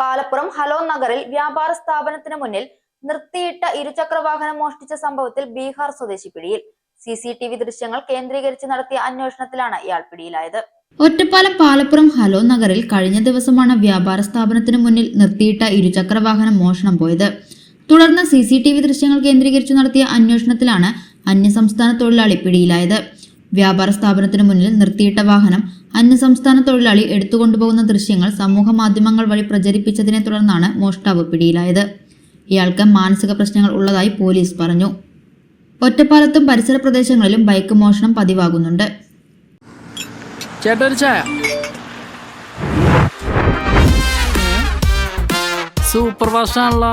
Palappuram hello നഗറിൽ വ്യാപാര സ്ഥാപനത്തിന് മുന്നിൽ നിർത്തിയിട്ട ഇരുചക്ര വാഹനം മോഷ്ടിച്ച സംഭവത്തിൽ ബീഹാർ സ്വദേശി പിടിയിൽ. സി സി ടി വി ദൃശ്യങ്ങൾ കേന്ദ്രീകരിച്ച് നടത്തിയ അന്വേഷണത്തിലാണ് ഇയാൾ പിടിയിലായത്. ഒറ്റപ്പാലം പാലപ്പുറം ഹലോ നഗറിൽ കഴിഞ്ഞ ദിവസമാണ് വ്യാപാര സ്ഥാപനത്തിന് മുന്നിൽ നിർത്തിയിട്ട ഇരുചക്ര വാഹനം മോഷണം പോയത്. തുടർന്ന് സി സി ടി വി ദൃശ്യങ്ങൾ കേന്ദ്രീകരിച്ച് നടത്തിയ അന്വേഷണത്തിലാണ് അന്യസംസ്ഥാന തൊഴിലാളി പിടിയിലായത്. വ്യാപാര സ്ഥാപനത്തിന് മുന്നിൽ നിർത്തിയിട്ട വാഹനം അന്യസംസ്ഥാന തൊഴിലാളി എടുത്തുകൊണ്ടുപോകുന്ന ദൃശ്യങ്ങൾ സമൂഹ മാധ്യമങ്ങൾ വഴി പ്രചരിപ്പിച്ചതിനെ തുടർന്നാണ് മോഷ്ടാവ് പിടിയിലായത്. ഇയാൾക്ക് മാനസിക പ്രശ്നങ്ങൾ ഉള്ളതായി പോലീസ് പറഞ്ഞു. ഒറ്റപ്പാലത്തും പരിസര പ്രദേശങ്ങളിലും ബൈക്ക് മോഷണം പതിവാകുന്നുണ്ട്. സൂപ്പർ ഫാസ്റ്റ് ആണല്ലോ